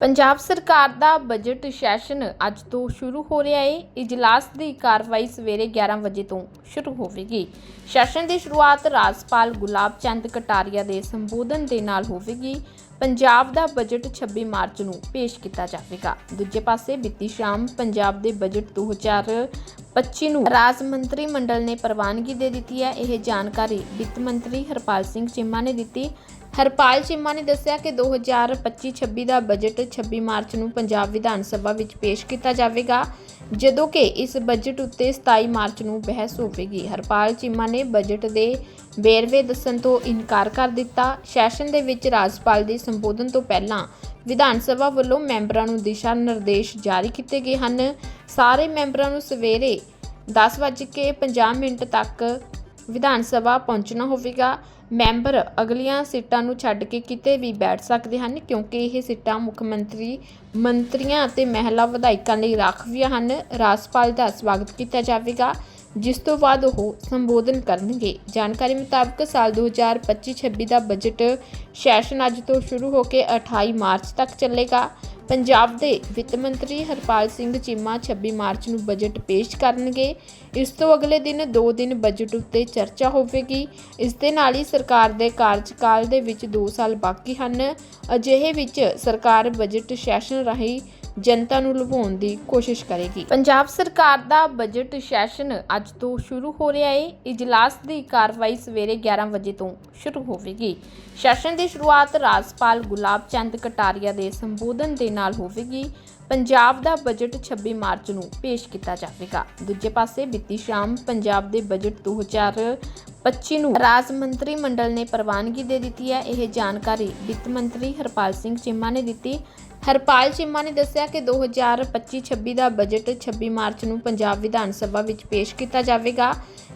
ਪੰਜਾਬ ਸਰਕਾਰ ਦਾ budget session ਅੱਜ ਤੋਂ ਸ਼ੁਰੂ ਹੋ ਰਿਹਾ ਹੈ ਇਜਲਾਸ ਦੀ ਕਾਰਵਾਈ ਸਵੇਰੇ 11 ਵਜੇ ਤੋਂ ਸ਼ੁਰੂ ਹੋਵੇਗੀ। ਸੈਸ਼ਨ ਦੀ ਸ਼ੁਰੂਆਤ ਰਾਜਪਾਲ ਗੁਲਾਬ ਚੰਦ ਕਟਾਰੀਆ ਦੇ ਸੰਬੋਧਨ ਦੇ ਨਾਲ ਹੋਵੇਗੀ। ਪੰਜਾਬ ਦਾ ਬਜਟ 26 ਮਾਰਚ ਨੂੰ ਪੇਸ਼ ਕੀਤਾ ਜਾਵੇਗਾ। ਦੂਜੇ ਪਾਸੇ ਬੀਤੀ ਸ਼ਾਮ ਪੰਜਾਬ ਦੇ ਬਜਟ 2025 ਨੂੰ ਰਾਜ ਮੰਤਰੀ ਮੰਡਲ ਨੇ ਪ੍ਰਵਾਨਗੀ ਦੇ ਦਿੱਤੀ ਹੈ। ਇਹ ਜਾਣਕਾਰੀ ਵਿੱਤ ਮੰਤਰੀ ਹਰਪਾਲ ਸਿੰਘ ਚੀਮਾ ਨੇ ਦਿੱਤੀ। ਹਰਪਾਲ ਚੀਮਾ ਨੇ ਦੱਸਿਆ ਕਿ 2025-26 ਦਾ ਬਜਟ 26 ਮਾਰਚ ਨੂੰ ਪੰਜਾਬ ਵਿਧਾਨ ਸਭਾ ਵਿੱਚ ਪੇਸ਼ ਕੀਤਾ ਜਾਵੇਗਾ, ਜਦੋਂ ਕਿ ਇਸ ਬਜਟ ਉੱਤੇ 27 ਮਾਰਚ ਨੂੰ ਬਹਿਸ ਹੋਵੇਗੀ। ਹਰਪਾਲ ਚੀਮਾ ਨੇ ਬਜਟ ਦੇ ਵੇਰਵੇ ਦੱਸਣ ਤੋਂ ਇਨਕਾਰ ਕਰ ਦਿੱਤਾ। ਸੈਸ਼ਨ ਦੇ ਵਿੱਚ ਰਾਜਪਾਲ ਦੇ ਸੰਬੋਧਨ ਤੋਂ ਪਹਿਲਾਂ ਵਿਧਾਨ ਸਭਾ ਵੱਲੋਂ ਮੈਂਬਰਾਂ ਨੂੰ ਦਿਸ਼ਾ ਨਿਰਦੇਸ਼ ਜਾਰੀ ਕੀਤੇ ਗਏ ਹਨ। ਸਾਰੇ ਮੈਂਬਰਾਂ ਨੂੰ ਸਵੇਰੇ 10:50 ਮਿੰਟ ਤੱਕ ਵਿਧਾਨ ਸਭਾ ਪਹੁੰਚਣਾ ਹੋਵੇਗਾ। ਮੈਂਬਰ ਅਗਲੀਆਂ ਸੀਟਾਂ ਨੂੰ ਛੱਡ ਕੇ ਕਿਤੇ ਵੀ ਬੈਠ ਸਕਦੇ ਹਨ, ਕਿਉਂਕਿ ਇਹ ਸੀਟਾਂ ਮੁੱਖ ਮੰਤਰੀ, ਮੰਤਰੀਆਂ ਅਤੇ ਮਹਿਲਾ ਵਿਧਾਇਕਾਂ ਲਈ ਰਾਖਵੀਆਂ ਹਨ। ਰਾਜਪਾਲ ਦਾ ਸਵਾਗਤ ਕੀਤਾ ਜਾਵੇਗਾ, ਜਿਸ ਤੋਂ ਬਾਅਦ ਉਹ ਸੰਬੋਧਨ ਕਰਨਗੇ। ਜਾਣਕਾਰੀ ਮੁਤਾਬਕ ਸਾਲ 2025-26 ਦਾ ਬਜਟ ਸੈਸ਼ਨ ਅੱਜ ਤੋਂ ਸ਼ੁਰੂ ਹੋ ਕੇ 28 ਮਾਰਚ ਤੱਕ ਚੱਲੇਗਾ। ਪੰਜਾਬ ਦੇ ਵਿੱਤ ਮੰਤਰੀ ਹਰਪਾਲ ਸਿੰਘ ਚੀਮਾ 26 ਮਾਰਚ ਨੂੰ ਬਜਟ ਪੇਸ਼ ਕਰਨਗੇ। ਇਸ ਤੋਂ ਅਗਲੇ ਦਿਨ 2 ਦਿਨ ਬਜਟ ਉੱਤੇ ਚਰਚਾ ਹੋਵੇਗੀ। ਇਸ ਦੇ ਨਾਲ ਹੀ ਸਰਕਾਰ ਦੇ ਕਾਰਜਕਾਲ ਦੇ ਵਿੱਚ 2 ਸਾਲ ਬਾਕੀ ਹਨ। ਅਜਿਹੇ ਵਿੱਚ ਸਰਕਾਰ ਬਜਟ ਸੈਸ਼ਨ ਰਾਹੀਂ ਜਨਤਾ ਨੂੰ ਲੁਭਾਉਣ ਦੀ ਕੋਸ਼ਿਸ਼ ਕਰੇਗੀ। ਪੰਜਾਬ ਸਰਕਾਰ ਦਾ ਬਜਟ ਸੈਸ਼ਨ ਅੱਜ ਤੋਂ ਸ਼ੁਰੂ ਹੋ ਰਿਹਾ ਹੈ ਇਜਲਾਸ ਦੀ ਕਾਰਵਾਈ ਸਵੇਰੇ 11 ਵਜੇ ਤੋਂ ਸ਼ੁਰੂ ਹੋਵੇਗੀ। ਸੈਸ਼ਨ ਦੀ ਸ਼ੁਰੂਆਤ ਰਾਜਪਾਲ ਗੁਲਾਬ ਚੰਦ ਕਟਾਰੀਆ ਦੇ ਸੰਬੋਧਨ ਦੇ ਨਾਲ ਹੋਵੇਗੀ। ਪੰਜਾਬ ਦਾ ਬਜਟ 26 ਮਾਰਚ ਨੂੰ ਪੇਸ਼ ਕੀਤਾ ਜਾਵੇਗਾ। ਦੂਜੇ ਪਾਸੇ ਬੀਤੀ ਸ਼ਾਮ ਪੰਜਾਬ ਦੇ ਬਜਟ 2025 ਨੂੰ ਰਾਜ ਮੰਤਰੀ ਮੰਡਲ ਨੇ ਪ੍ਰਵਾਨਗੀ ਦੇ ਦਿੱਤੀ ਹੈ। ਇਹ ਜਾਣਕਾਰੀ ਵਿੱਤ ਮੰਤਰੀ ਹਰਪਾਲ ਸਿੰਘ ਚੀਮਾ ਨੇ ਦਿੱਤੀ। ਹਰਪਾਲ ਚੀਮਾ ਨੇ ਦੱਸਿਆ ਕਿ 2025-26 ਦਾ ਬਜਟ 26 ਮਾਰਚ ਨੂੰ ਪੰਜਾਬ ਵਿਧਾਨ ਸਭਾ ਵਿੱਚ ਪੇਸ਼ ਕੀਤਾ ਜਾਵੇਗਾ,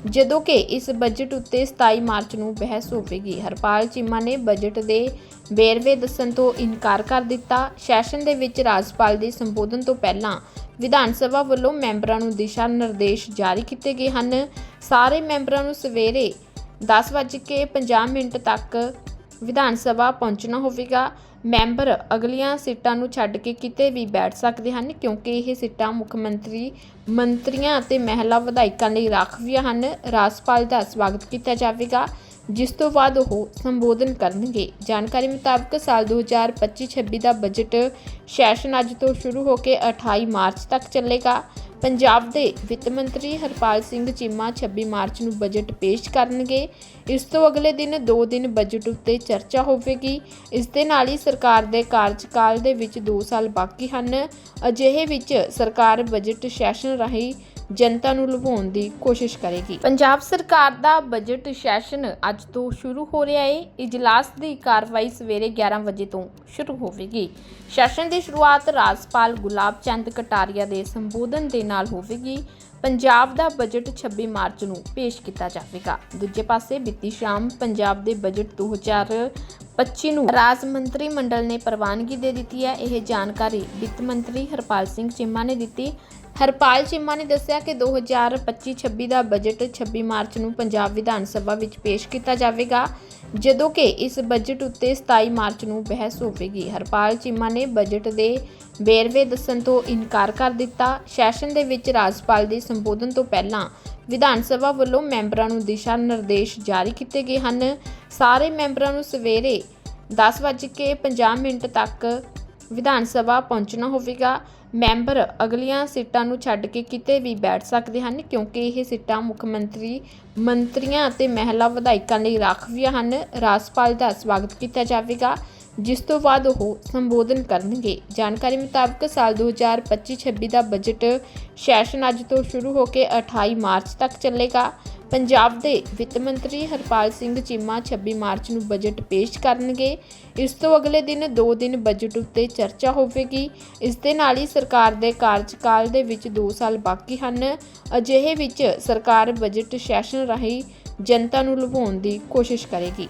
ਜਦੋਂ ਕਿ ਇਸ ਬਜਟ ਉੱਤੇ 27 ਮਾਰਚ ਨੂੰ ਬਹਿਸ ਹੋਵੇਗੀ। ਹਰਪਾਲ ਚੀਮਾ ਨੇ ਬਜਟ ਦੇ ਵੇਰਵੇ ਦੱਸਣ ਤੋਂ ਇਨਕਾਰ ਕਰ ਦਿੱਤਾ। ਸੈਸ਼ਨ ਦੇ ਵਿੱਚ ਰਾਜਪਾਲ ਦੇ ਸੰਬੋਧਨ ਤੋਂ ਪਹਿਲਾਂ ਵਿਧਾਨ ਸਭਾ ਵੱਲੋਂ ਮੈਂਬਰਾਂ ਨੂੰ ਦਿਸ਼ਾ ਨਿਰਦੇਸ਼ ਜਾਰੀ ਕੀਤੇ ਗਏ ਹਨ। ਸਾਰੇ ਮੈਂਬਰਾਂ ਨੂੰ ਸਵੇਰੇ 10:50 ਮਿੰਟ ਤੱਕ ਵਿਧਾਨ ਸਭਾ ਪਹੁੰਚਣਾ ਹੋਵੇਗਾ। ਮੈਂਬਰ ਅਗਲੀਆਂ ਸੀਟਾਂ ਨੂੰ ਛੱਡ ਕੇ ਕਿਤੇ ਵੀ ਬੈਠ ਸਕਦੇ ਹਨ, ਕਿਉਂਕਿ ਇਹ ਸੀਟਾਂ ਮੁੱਖ ਮੰਤਰੀ, ਮੰਤਰੀਆਂ ਅਤੇ ਮਹਿਲਾ ਵਿਧਾਇਕਾਂ ਲਈ ਰਾਖਵੀਆਂ ਹਨ। ਰਾਜਪਾਲ ਦਾ ਸਵਾਗਤ ਕੀਤਾ ਜਾਵੇਗਾ। ਜਿਸ ਤੋਂ ਬਾਅਦ ਉਹ ਸੰਬੋਧਨ ਕਰਨਗੇ। ਜਾਣਕਾਰੀ ਮੁਤਾਬਕ ਸਾਲ 2025-26 ਦਾ ਬਜਟ ਸੈਸ਼ਨ ਅੱਜ ਤੋਂ ਸ਼ੁਰੂ ਹੋ ਕੇ 28 ਮਾਰਚ ਤੱਕ ਚੱਲੇਗਾ। ਪੰਜਾਬ ਦੇ ਵਿੱਤ ਮੰਤਰੀ ਹਰਪਾਲ ਸਿੰਘ ਚੀਮਾ 26 ਮਾਰਚ ਨੂੰ ਬਜਟ ਪੇਸ਼ ਕਰਨਗੇ। ਇਸ ਤੋਂ ਅਗਲੇ ਦਿਨ 2 ਦਿਨ ਬਜਟ ਉੱਤੇ ਚਰਚਾ ਹੋਵੇਗੀ। ਇਸ ਦੇ ਨਾਲ ਹੀ ਸਰਕਾਰ ਦੇ ਕਾਰਜਕਾਲ ਦੇ ਵਿੱਚ 2 ਸਾਲ ਬਾਕੀ ਹਨ। ਅਜਿਹੇ ਵਿੱਚ ਸਰਕਾਰ ਬਜਟ ਸੈਸ਼ਨ ਰਾਹੀਂ ਜਨਤਾ ਨੂੰ ਲੁਭਾਉਣ ਦੀ ਕੋਸ਼ਿਸ਼ ਕਰੇਗੀ। ਪੰਜਾਬ ਸਰਕਾਰ ਦਾ ਬਜਟ ਸੈਸ਼ਨ ਅੱਜ ਤੋਂ ਸ਼ੁਰੂ ਹੋ ਰਿਹਾ ਹੈ ਇਜਲਾਸ ਦੀ ਕਾਰਵਾਈ ਸਵੇਰੇ 11 ਵਜੇ ਤੋਂ ਸ਼ੁਰੂ ਹੋਵੇਗੀ। ਸੈਸ਼ਨ ਦੀ ਸ਼ੁਰੂਆਤ ਰਾਜਪਾਲ ਗੁਲਾਬ ਚੰਦ ਕਟਾਰੀਆ ਦੇ ਸੰਬੋਧਨ ਦੇ ਨਾਲ ਹੋਵੇਗੀ। ਪੰਜਾਬ ਦਾ ਬਜਟ 26 ਮਾਰਚ ਨੂੰ ਪੇਸ਼ ਕੀਤਾ ਜਾਵੇਗਾ। ਦੂਜੇ ਪਾਸੇ, ਬੀਤੀ ਸ਼ਾਮ ਪੰਜਾਬ ਦੇ ਬਜਟ 2025 ਨੂੰ ਰਾਜ ਮੰਤਰੀ ਮੰਡਲ ਨੇ ਪ੍ਰਵਾਨਗੀ ਦੇ ਦਿੱਤੀ ਹੈ। ਇਹ ਜਾਣਕਾਰੀ ਵਿੱਤ ਮੰਤਰੀ ਹਰਪਾਲ ਸਿੰਘ ਚੀਮਾ ਨੇ ਦਿੱਤੀ। ਹਰਪਾਲ ਚੀਮਾ ਨੇ ਦੱਸਿਆ ਕਿ 2025-26 ਦਾ ਬਜਟ 26 ਮਾਰਚ ਨੂੰ ਪੰਜਾਬ ਵਿਧਾਨ ਸਭਾ ਵਿੱਚ ਪੇਸ਼ ਕੀਤਾ ਜਾਵੇਗਾ, ਜਦੋਂ ਕਿ ਇਸ ਬਜਟ ਉੱਤੇ 27 ਮਾਰਚ ਨੂੰ ਬਹਿਸ ਹੋਵੇਗੀ। ਹਰਪਾਲ ਚੀਮਾ ਨੇ ਬਜਟ ਦੇ ਵੇਰਵੇ ਦੱਸਣ ਤੋਂ ਇਨਕਾਰ ਕਰ ਦਿੱਤਾ। ਸੈਸ਼ਨ ਦੇ ਵਿੱਚ ਰਾਜਪਾਲ ਦੇ ਸੰਬੋਧਨ ਤੋਂ ਪਹਿਲਾਂ ਵਿਧਾਨ ਸਭਾ ਵੱਲੋਂ ਮੈਂਬਰਾਂ ਨੂੰ ਦਿਸ਼ਾ ਨਿਰਦੇਸ਼ ਜਾਰੀ ਕੀਤੇ ਗਏ ਹਨ। ਸਾਰੇ ਮੈਂਬਰਾਂ ਨੂੰ ਸਵੇਰੇ 10:50 ਮਿੰਟ ਤੱਕ ਵਿਧਾਨ ਸਭਾ ਪਹੁੰਚਣਾ ਹੋਵੇਗਾ। ਮੈਂਬਰ ਅਗਲੀਆਂ ਸੀਟਾਂ ਨੂੰ ਛੱਡ ਕੇ ਕਿਤੇ ਵੀ ਬੈਠ ਸਕਦੇ ਹਨ, ਕਿਉਂਕਿ ਇਹ ਸੀਟਾਂ ਮੁੱਖ ਮੰਤਰੀ, ਮੰਤਰੀਆਂ ਅਤੇ ਮਹਿਲਾ ਵਿਧਾਇਕਾਂ ਲਈ ਰਾਖਵੀਆਂ ਹਨ। ਰਾਜਪਾਲ ਦਾ ਸਵਾਗਤ ਕੀਤਾ ਜਾਵੇਗਾ। ਜਿਸ ਤੋਂ ਬਾਅਦ ਉਹ ਸੰਬੋਧਨ ਕਰਨਗੇ। ਜਾਣਕਾਰੀ ਮੁਤਾਬਕ ਸਾਲ 2025-26 ਦਾ ਬਜਟ ਸੈਸ਼ਨ ਅੱਜ ਤੋਂ ਸ਼ੁਰੂ ਹੋ ਕੇ 28 ਮਾਰਚ ਤੱਕ ਚੱਲੇਗਾ। ਪੰਜਾਬ ਦੇ ਵਿੱਤ ਮੰਤਰੀ ਹਰਪਾਲ ਸਿੰਘ ਚੀਮਾ 26 ਮਾਰਚ ਨੂੰ ਬਜਟ ਪੇਸ਼ ਕਰਨਗੇ। ਇਸ ਤੋਂ ਅਗਲੇ ਦਿਨ 2 ਦਿਨ ਬਜਟ ਉੱਤੇ ਚਰਚਾ ਹੋਵੇਗੀ। ਇਸ ਦੇ ਨਾਲ ਹੀ ਸਰਕਾਰ ਦੇ ਕਾਰਜਕਾਲ ਦੇ ਵਿੱਚ 2 ਸਾਲ ਬਾਕੀ ਹਨ। ਅਜਿਹੇ ਵਿੱਚ ਸਰਕਾਰ ਬਜਟ ਸੈਸ਼ਨ ਰਾਹੀਂ ਜਨਤਾ ਨੂੰ ਲੁਭਾਉਣ ਦੀ ਕੋਸ਼ਿਸ਼ ਕਰੇਗੀ।